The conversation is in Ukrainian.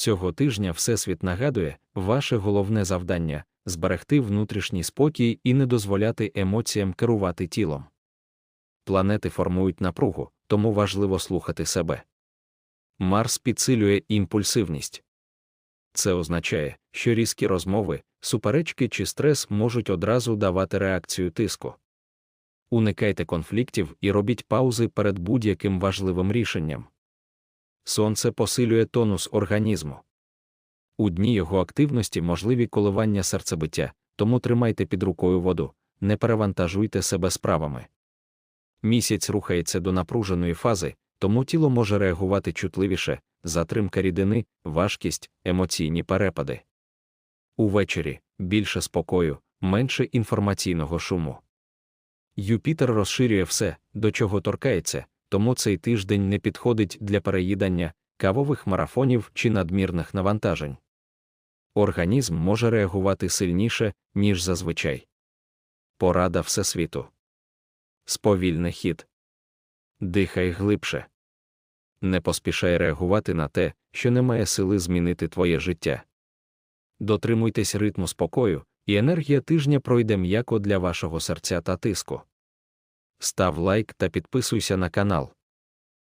Цього тижня Всесвіт нагадує, ваше головне завдання зберегти внутрішній спокій і не дозволяти емоціям керувати тілом. Планети формують напругу, тому важливо слухати себе. Марс підсилює імпульсивність. Це означає, що різкі розмови, суперечки чи стрес можуть одразу давати реакцію тиску. Уникайте конфліктів і робіть паузи перед будь-яким важливим рішенням. Сонце посилює тонус організму. У дні його активності можливі коливання серцебиття, тому тримайте під рукою воду, не перевантажуйте себе справами. Місяць рухається до напруженої фази, тому тіло може реагувати чутливіше, затримка рідини, важкість, емоційні перепади. Увечері більше спокою, менше інформаційного шуму. Юпітер розширює все, до чого торкається, тому цей тиждень не підходить для переїдання, кавових марафонів чи надмірних навантажень. Організм може реагувати сильніше, ніж зазвичай. Порада Всесвіту. Сповільне хід. Дихай глибше. Не поспішай реагувати на те, що не має сили змінити твоє життя. Дотримуйтесь ритму спокою, і енергія тижня пройде м'яко для вашого серця та тиску. Став лайк та підписуйся на канал.